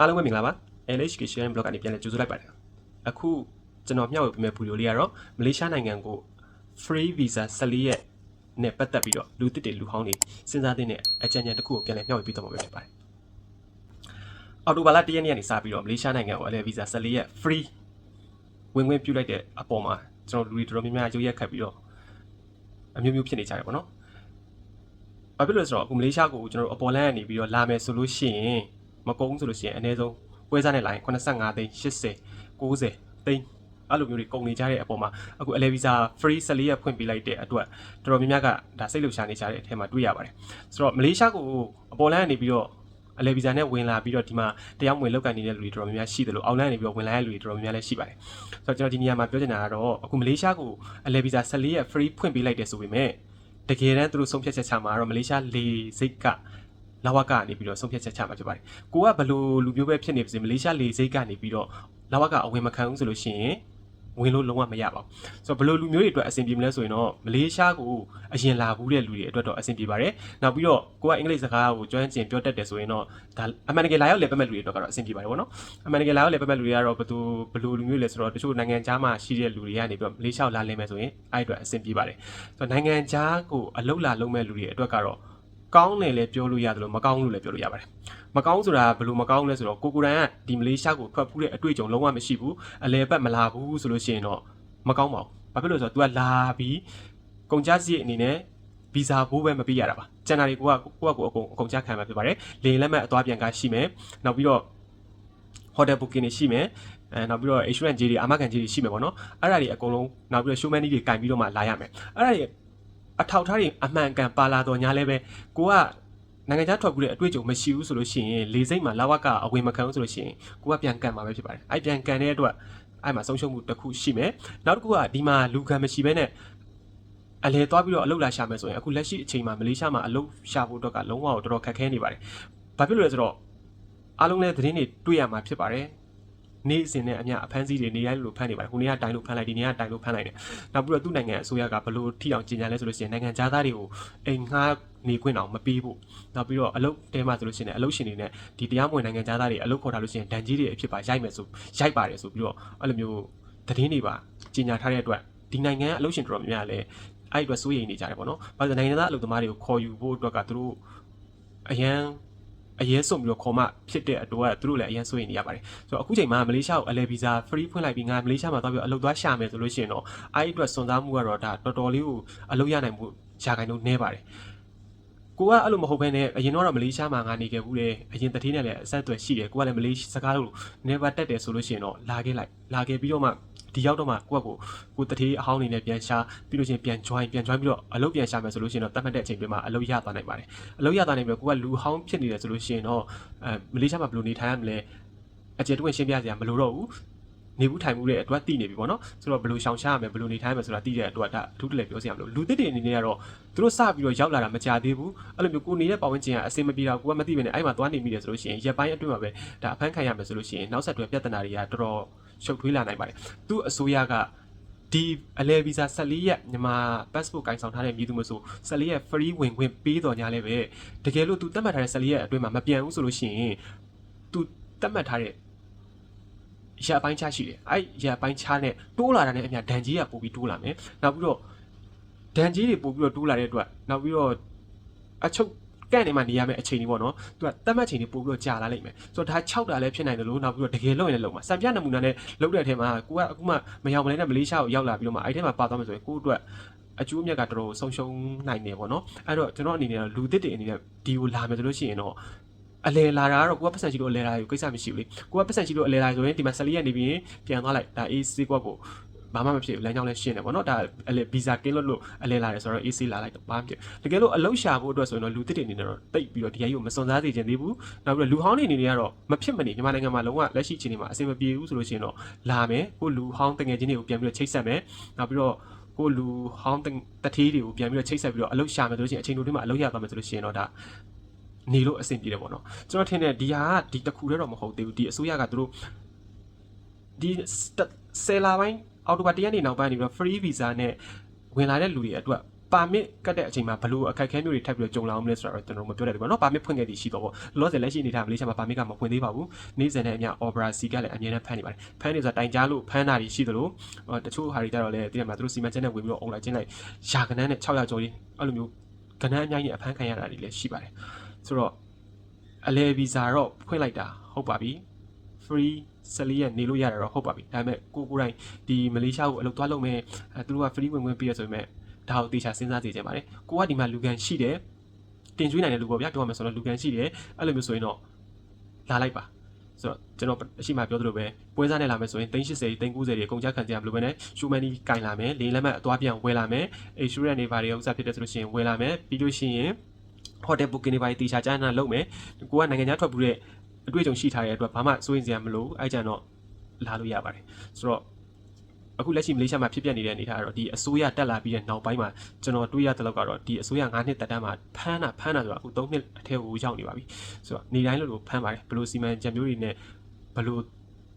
အားလုံးပဲမင်္ဂလာပါ LHK sharing blog ကနေပြန်လည်ကြိုဆိုလိုက်ပါတယ်အခုကျွန်တော်မျှဝေပေးမယ့်ဗီဒီယိုလေးကတော့မလေးရှားနိုင်ငံကို free visa 14ရက်နဲ့ပတ်သက်ပြီးတော့လူတစ်တွေလူဟောင်းတွေစဉ်းစားတဲ့အကြံဉာဏ်တစ်ခုကိုပြန်လည်မျှဝေပေးတော့မှာပဲဖြစ်ပါတယ်အော်တိုဘာလ1ရက်နေ့ကနေစပြီးတော့မလေးရှားနိုင်ငံကို LH visa 14ရက် free ဝင်ဝင်ပြုလိုက်တဲ့အပေါ်မှာကျွန်တော်လူတွေတော်တော်များများရုပ်ရက်ခတ်ပြီးတော့အမျိုးမျိုးဖြစ်နေကြတယ်ပေါ့နော်ဘာဖြစ်လို့လဲဆိုတော့အခုမလေးရှားကိုကျွန်တော်တို့အပေါ်လန်းကနေပြီးတော့လာမယ်ဆိုလို့ရှိရင် မကုန်းဆိုလို့ရှိရင်အနည်းဆုံးပွဲစားနဲ့လာရင်85သိန်း80 90သိန်းအဲ့လိုမျိုးတွေကုန်နေကြတဲ့အပေါ်မှာအခု Elevisa free 14ရက်ဖွင့်ပေးလိုက်တဲ့အတွက်တော်တော်များများကဒါစိတ်လှုပ်ရှားနေကြတဲ့အထက်မှာတွေ့ရပါတယ်ဆိုတော့မလေးရှားကိုအပေါ်လန်းကနေပြီးတော့ Elevisa နဲ့ဝင်လာပြီးတော့ဒီမှာတရားမဝင်လောက်ကန်နေတဲ့လူတွေတော်တော်များများရှိတယ်လို့အောက်လန်းကနေပြီးတော့ဝင်လာတဲ့လူတွေတော်တော်များများလည်းရှိပါတယ်ဆိုတော့ကျွန်တော်ဒီနေရာမှာပြောချင်တာကတော့အခုမလေးရှားကို Elevisa 14ရက် free ဖွင့်ပေးလိုက်တယ်ဆိုပေမဲ့တကယ်တမ်းသူတို့ဆုံးဖြတ်ချက်ချမှာတော့မလေးရှားလေစိတ်က လာဝကကနေပြီးတော့ဆုံးဖြတ်ချက်ချမှာဖြစ်ပါတယ်။ကိုကဘလို့လူမျိုးပဲဖြစ်နေပါစေမလေးရှားလေစိတ်ကနေပြီးတော့လာဝကအဝင်မခံဘူးဆိုလို့ရှိရင်ဝင်လို့လုံးဝမရပါဘူး။ဆိုတော့ဘလို့လူမျိုးတွေအတွက်အဆင်ပြေမလဲဆိုရင်တော့မလေးရှားကိုအရင်လာဘူးတဲ့လူတွေအတွက်တော့အဆင်ပြေပါတယ်။နောက်ပြီးတော့ကိုကအင်္ဂလိပ်စကားကိုကျွမ်းကျင်ပြောတတ်တယ်ဆိုရင်တော့ဒါအမှန်တကယ်လာရောက်လေပတ်မဲ့လူတွေအတွက်ကတော့အဆင်ပြေပါတယ်ဗောနော်။အမှန်တကယ်လာရောက်လေပတ်မဲ့လူတွေကတော့ဘသူဘလို့လူမျိုးလဲဆိုတော့တချို့နိုင်ငံခြားမှာရှိတဲ့လူတွေကနေပြီးတော့မလေးရှားကိုလာလည်မယ်ဆိုရင်အဲ့အတွက်အဆင်ပြေပါတယ်။ဆိုတော့နိုင်ငံခြားကိုအလုတ်လာလုံးမဲ့လူတွေအတွက်ကတော့ ကောင်းတယ်လည်းပြောလို့ရတယ်လို့မကောင်းလို့လည်းပြောလို့ရပါတယ်မကောင်းဆိုတာဘယ်လိုမကောင်းလဲဆိုတော့ကိုကိုရန်ကဒီမလေးရှားကိုထွက်ဖူးတဲ့အတွေ့အကြုံလုံးဝမရှိဘူးအလဲပတ်မလာဘူးဆိုလို့ရှိရင်တော့မကောင်းပါဘူးဘာဖြစ်လို့လဲဆိုတော့ तू ကလာပြီးကုန်ကြစရိတ်အနေနဲ့ဗီဇာဘိုးပဲမပေးရတာပါကျန်တာတွေကိုကကိုကကိုအကုန်အကုန်ကြခံမှာဖြစ်ပါတယ်လေလက်မဲ့အသွားပြန်ကားရှိမယ်နောက်ပြီးတော့ hotel booking တွေရှိမယ်အဲနောက်ပြီးတော့ insurance ကြီးတွေအာမခံကြီးတွေရှိမယ်ပေါ့နော်အဲ့ဒါတွေအကုန်လုံးနောက်ပြီးတော့ showman တွေကင်ပြီးတော့မှလာရမယ်အဲ့ဒါတွေ အထောက်ထားတွေအမှန်ကန်ပါလာတော့ညာလဲပဲကိုကနိုင်ငံခြားထွက်ကူတဲ့အတွေ့အကြုံမရှိဘူးဆိုလို့ရှိရင်လေစိတ်မှာလာဝကအဝင်မခံဘူးဆိုလို့ရှိရင်ကိုကပြန်ကန်မှာပဲဖြစ်ပါတယ်အဲ့ပြန်ကန်တဲ့အတွက်အဲ့မှာဆုံးရှုံးမှုတစ်ခုရှိမယ်နောက်တစ်ခုကဒီမှာလူခံမရှိဘဲနဲ့အလဲသွားပြီးတော့အလုပ်လာရှာမယ်ဆိုရင်အခုလက်ရှိအချိန်မှာမလေးရှားမှာအလုပ်ရှာဖို့အတွက်ကလုံးဝတော်တော်ခက်ခဲနေပါတယ်ဘာဖြစ်လို့လဲဆိုတော့အားလုံးလည်းသတင်းတွေတွေ့ရမှာဖြစ်ပါတယ် နေ့စဉ်နဲ့အမျှအဖမ်းဆီးတွေနေရိုင်းလို့ဖမ်းနေပါတယ်ခုနေ့ကတိုင်လို့ဖမ်းလိုက်ဒီနေ့ကတိုင်လို့ဖမ်းလိုက်တယ်နောက်ပြီးတော့သူ့နိုင်ငံအစိုးရကဘလို့ထိအောင်ကြီးညာလဲဆိုလို့ရှိရင်နိုင်ငံသားတွေကိုအိမ်ငှားနေခွင့်အောင်မပေးဘူးနောက်ပြီးတော့အလုပ်တဲမှာဆိုလို့ရှိရင်အလုပ်ရှင်တွေနဲ့ဒီတရားမဝင်နိုင်ငံသားတွေအလုပ်ခေါ်ထားလို့ရှိရင်ဒဏ်ကြီးတွေအဖြစ်ပါရိုက်မယ်ဆိုရိုက်ပါတယ်ဆိုပြီးတော့အဲ့လိုမျိုးသတင်းတွေပါကြီးညာထားတဲ့အတွက်ဒီနိုင်ငံအလုပ်ရှင်တော်တော်များများလည်းအဲ့အတွက်စိုးရိမ်နေကြတယ်ပေါ့နော်။ဘာလို့လဲနိုင်ငံသားအလုပ်သမားတွေကိုခေါ်ယူဖို့အတွက်ကသူတို့အရန် အရေးဆုံးပြီးတော့ခေါ်မှဖြစ်တဲ့အတွက်သူတို့လည်းအရင်စိုးရိမ်နေရပါတယ်ဆိုတော့အခုချိန်မှာမလေးရှားကိုအလဲဗီဇာ free ဖွင့်လိုက်ပြီးငါမလေးရှားမှာသွားပြီးအလုပ်သွားရှာမယ်ဆိုလို့ရှိရင်တော့အဲ့ဒီအတွက်စွန့်စားမှုကတော့ဒါတော်တော်လေးကိုအလုပ်ရနိုင်မှုရှာခိုင်လို့နည်းပါတယ်ကိုကအဲ့လိုမဟုတ်ဘဲနဲ့အရင်တော့မလေးရှားမှာငါနေခဲ့ဘူးတယ်အရင်တတိနဲ့လည်းအဆက်အသွယ်ရှိတယ်ကိုကလည်းမလေးစကားလို့ never တက်တယ်ဆိုလို့ရှိရင်တော့လာခဲ့လိုက်လာခဲ့ပြီးတော့မှ ဒီရောက်တော့မှကိုကကိုကိုတတိအဟောင်းနေနဲ့ပြန်ရှာပြီးလို့ရှိရင်ပြန် join ပြန် join ပြီးတော့အလုပ်ပြန်ရှာမယ်ဆိုလို့ရှိရင်တော့တတ်မှတ်တဲ့အချိန်ပြင်မှာအလုပ်ရသွားနိုင်ပါတယ်အလုပ်ရသွားနိုင်ပြီးတော့ကိုကလူဟောင်းဖြစ်နေတယ်ဆိုလို့ရှိရင်တော့အဲမလေးရှားမှာဘယ်လိုနေထိုင်ရမလဲအကျယ်တွင်းရှင်းပြစရာမလိုတော့ဘူး နေဘူးထိုင်မှုတဲ့အတွက်သိနေပြီပေါ့နော်ဆိုတော့ဘယ်လိုရှောင်ရှားရမယ်ဘယ်လိုနေထိုင်ရမယ်ဆိုတာသိတဲ့အတွက်ဒါအထူးတလည်းပြောစရာမလိုလူသစ်တွေအနေနဲ့ကတော့သူတို့စပြီးတော့ရောက်လာတာမကြသေးဘူးအဲ့လိုမျိုးကိုနေတဲ့ပတ်ဝန်းကျင်ကအဆင်မပြေတာကိုကမသိဘဲနဲ့အဲ့မှာသွားနေမိတယ်ဆိုလို့ရှိရင်ရက်ပိုင်းအတွင်းမှာပဲဒါအဖမ်းခံရမယ်ဆိုလို့ရှိရင်နောက်ဆက်တွဲပြဿနာတွေကတော်တော်ရှုပ်ထွေးလာနိုင်ပါတယ်သူ့အစိုးရကဒီအလဲဗီဇာ14ရက်မြန်မာ passport ကင်ဆောင်ထားတဲ့မြည်သူမဆို14ရက် free ဝင်ခွင့်ပေးတော်ညာလဲပဲတကယ်လို့ तू တတ်မှတ်ထားတဲ့14ရက်အတွင်းမှာမပြန်ဘူးဆိုလို့ရှိရင် तू တတ်မှတ်ထားတဲ့ ရအပိုင်းချရှိတယ်အဲ့ရအပိုင်းချနဲ့တိုးလာတာနဲ့အမျှဒဏ်ကြီးကပို့ပြီးတိုးလာမယ်နောက်ပြီးတော့ဒဏ်ကြီးတွေပို့ပြီးတော့တိုးလာတဲ့အတွက်နောက်ပြီးတော့အချုပ်ကန့်နေမှနေရမယ့်အချိန်ကြီးပေါ့နော်သူကတတ်မှတ်ချိန်တွေပို့ပြီးတော့ကြာလာလိမ့်မယ်ဆိုတော့ဒါ6တာလည်းဖြစ်နိုင်တယ်လို့နောက်ပြီးတော့တကယ်လို့ရင်လည်းလုံမှာစံပြနမူနာနဲ့လုံတဲ့အထက်မှာကိုကအခုမှမရောက်မလဲနဲ့မလေးရှားကိုရောက်လာပြီးတော့မှအဲ့ထဲမှာပါသွားမယ်ဆိုရင်ကိုအတွက်အကျိုးအမြတ်ကတော်တော်ဆုံးရှုံးနိုင်တယ်ပေါ့နော်အဲ့တော့ကျွန်တော်အနေနဲ့လူသစ်တွေအနေနဲ့ဒီကိုလာမယ်ဆိုလို့ရှိရင်တော့ အလဲလာတာကတော့ကိုကပတ်စံရှိလို့အလဲလာယူကိစ္စမရှိဘူးလေကိုကပတ်စံရှိလို့အလဲလာဆိုရင်ဒီမှာ14ရက်နေပြီးပြန်သွားလိုက်ဒါ AC ကွက်ကိုဘာမှမဖြစ်ဘူးလမ်းကြောင်းလည်းရှင်းတယ်ပေါ့နော်ဒါအလဲဗီဇာကင်းလို့လို့အလဲလာတယ်ဆိုတော့ AC လာလိုက်တော့ဘာမှမဖြစ်တကယ်လို့အလုရှာဖို့အတွက်ဆိုရင်တော့လူတစ်တွေအနေနဲ့တော့တိတ်ပြီးတော့ဒီအရေးကိုမစွန်စားစေချင်သေးဘူးနောက်ပြီးတော့လူဟောင်းတွေအနေနဲ့ကတော့မဖြစ်မနေမြန်မာနိုင်ငံမှာလုံးဝလက်ရှိအခြေအနေမှာအဆင်မပြေဘူးဆိုလို့ရှိရင်တော့လာမယ်ကိုလူဟောင်းတငယ်ချင်းတွေကိုပြန်ပြီးတော့ချိတ်ဆက်မယ်နောက်ပြီးတော့ကိုလူဟောင်းတထေးတွေကိုပြန်ပြီးတော့ချိတ်ဆက်ပြီးတော့အလုရှာမယ်ဆိုလို့ရှိရင်အချိန်တိုတွင်းမှာအလုရသွားမယ်ဆိုလို့ရှိရင်တော့ဒါ နေလို့အဆင်ပြေတယ်ပေါ့နော်ကျွန်တော်ထင်တယ်ဒီဟာကဒီတစ်ခုတည်းတော့မဟုတ်သေးဘူးဒီအစိုးရကသူတို့ဒီဆယ်လာပိုင်းအော်တိုဘာတရက်နေနောက်ပိုင်းနေပြီးတော့ free visa နဲ့ဝင်လာတဲ့လူတွေအတွက်ပါမစ်ကတ်တဲ့အချိန်မှာဘလို့အခက်အခဲမျိုးတွေထပ်ပြီးတော့ကြုံလာအောင်မလဲဆိုတော့ကျွန်တော်တို့မပြောတတ်ဘူးပေါ့နော်ပါမစ်ဖွင့်ခဲ့သည်ရှိတော့ပေါ့လောလောဆယ်လက်ရှိအနေထားမလေးရှားမှာပါမစ်ကမဖွင့်သေးပါဘူးနေ့စဉ်နဲ့အမျှ Opera C ကလည်းအမြဲတမ်းဖမ်းနေပါတယ်ဖမ်းနေဆိုတာတိုင်ကြားလို့ဖမ်းတာတွေရှိသလိုဟိုတချို့ဟာတွေကြတော့လည်းတကယ်မှာသူတို့စီမံချက်နဲ့ဝင်ပြီးတော့ online ကျင်းလိုက်ရာကနန်းနဲ့600ကျော်ကြီးအဲ့လိုမျိုးကနန်းအများကြီးနဲ့အဖမ်းခံရတာတွေလည်းရှိပါတယ် ဆိုတော့အလဲဗီဇာတော့ဖွင့်လိုက်တာဟုတ်ပါပြီ free 14ရက်နေလို့ရတာတော့ဟုတ်ပါပြီဒါပေမဲ့ကိုကိုယ်တိုင်ဒီမလေးရှားကိုအလုပ်သွားလုပ်မယ်အဲသူတို့က free ဝင်ဝင်ပေးရဆိုပေမဲ့ဒါကိုတေချာစဉ်းစားကြည့်ကြပါတယ်ကိုကဒီမှာလူကန်ရှိတယ်တင်ကျွေးနိုင်တဲ့လူပေါ့ဗျာပြောရမယ်ဆိုတော့လူကန်ရှိတယ်အဲ့လိုမျိုးဆိုရင်တော့လာလိုက်ပါဆိုတော့ကျွန်တော်အရှိမပြောသလိုပဲပွဲစားနဲ့လာမယ်ဆိုရင်380 390တွေအကုန်ကြခံကြရမလို့ပဲနဲ့ရှူမန်နီကင်လာမယ်လေလက်မှတ်အသွားပြန်ဝယ်လာမယ်အေရှူရန်နေပါတွေဥစားဖြစ်တဲ့ဆိုလို့ရှိရင်ဝယ်လာမယ်ပြီးလို့ရှိရင် hotel booking တွေပါတေချာကြားနာလုပ်မယ်ကိုကနိုင်ငံခြားထွက်ပြီးတဲ့အတွေ့အကြုံရှိထားတဲ့အတွက်ဘာမှစိုးရင်စရာမလိုအဲ့ကြံတော့လာလို့ရပါတယ်ဆိုတော့အခုလက်ရှိမလေးရှားမှာဖြစ်ပျက်နေတဲ့အနေအထားကတော့ဒီအစိုးရတက်လာပြီးတဲ့နောက်ပိုင်းမှာကျွန်တော်တွေးရတဲ့လောက်ကတော့ဒီအစိုးရ9နှစ်တက်တန်းမှာဖမ်းတာဖမ်းတာဆိုတာအခု3နှစ်အထက်ကိုရောက်နေပါပြီဆိုတော့နေတိုင်းလို့လို့ဖမ်းပါတယ်ဘယ်လိုစီမံကြံမျိုးတွေနဲ့ဘယ်လို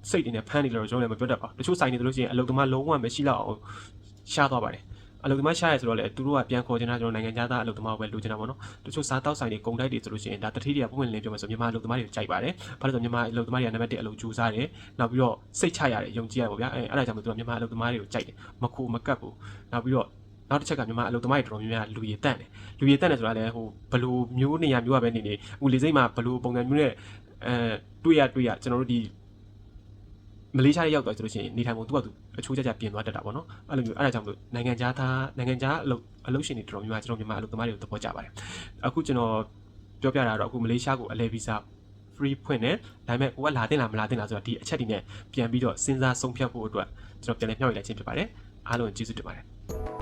စိတ်တွေနဲ့ဖမ်းနေလဲတော့ကျွန်တော်လည်းမပြောတတ်ပါဘူးတချို့ဆိုင်နေတယ်လို့ရှိရင်အလုပ်သမားလုံးဝမရှိတော့အောင်ရှားသွားပါတယ် အလုပ်သမားရှားရဆိုတော့လေသူတို့ကပြန်ခေါ်ချင်တာကျွန်တော်နိုင်ငံသားအလုပ်သမားကိုပဲလိုချင်တာပေါ့နော်တချို့စားတောက်ဆိုင်တွေကုန်တိုက်တွေဆိုလို့ရှိရင်ဒါတတိတွေကပုံမှန်လင်းပြောမှဆိုမြန်မာအလုပ်သမားတွေကိုကြိုက်ပါတယ်ဘာလို့လဲဆိုမြန်မာအလုပ်သမားတွေကနံပါတ်1အလုပ်ကြိုးစားတယ်နောက်ပြီးတော့စိတ်ချရတယ်ယုံကြည်ရတယ်ပေါ့ဗျာအဲအဲ့ဒါကြောင့်မို့သူကမြန်မာအလုပ်သမားတွေကိုကြိုက်တယ်မခိုမကတ်ဘူးနောက်ပြီးတော့နောက်တစ်ချက်ကမြန်မာအလုပ်သမားတွေတော်တော်များများလူရည်တန့်တယ်လူရည်တန့်တယ်ဆိုတာလည်းဟိုဘလိုမျိုးနေရာမျိုးကပဲနေနေဟိုလေစိတ်မှာဘလိုပုံစံမျိုးနဲ့အဲတွေ့ရတွေ့ရကျွန်တော်တို့ဒီ မလေးရှားရောက်သွားဆိုလို့ရှိရင်နေထိုင်ပုံသူ့ကသူအချိုးကျကျပြင်သွားတတ်တာပေါ့နော်အဲ့လိုမျိုးအဲ့ဒါကြောင့်မလို့နိုင်ငံခြားသားနိုင်ငံခြားအလုပ်အလုပ်ရှင်တွေတော်တော်များများကျွန်တော်မြန်မာအလုပ်သမားတွေကိုသဘောကျပါတယ်အခုကျွန်တော်ပြောပြတာတော့အခုမလေးရှားကိုအလဲဗီဇာ free ဖွင့်တယ်ဒါပေမဲ့ကိုကလာတင်လားမလာတင်လားဆိုတော့ဒီအချက်တွေနဲ့ပြန်ပြီးတော့စဉ်းစားဆုံးဖြတ်ဖို့အတွက်ကျွန်တော်ပြန်လည်မျှဝေလိုက်ခြင်းဖြစ်ပါတယ်အားလုံးကျေးဇူးတင်ပါတယ်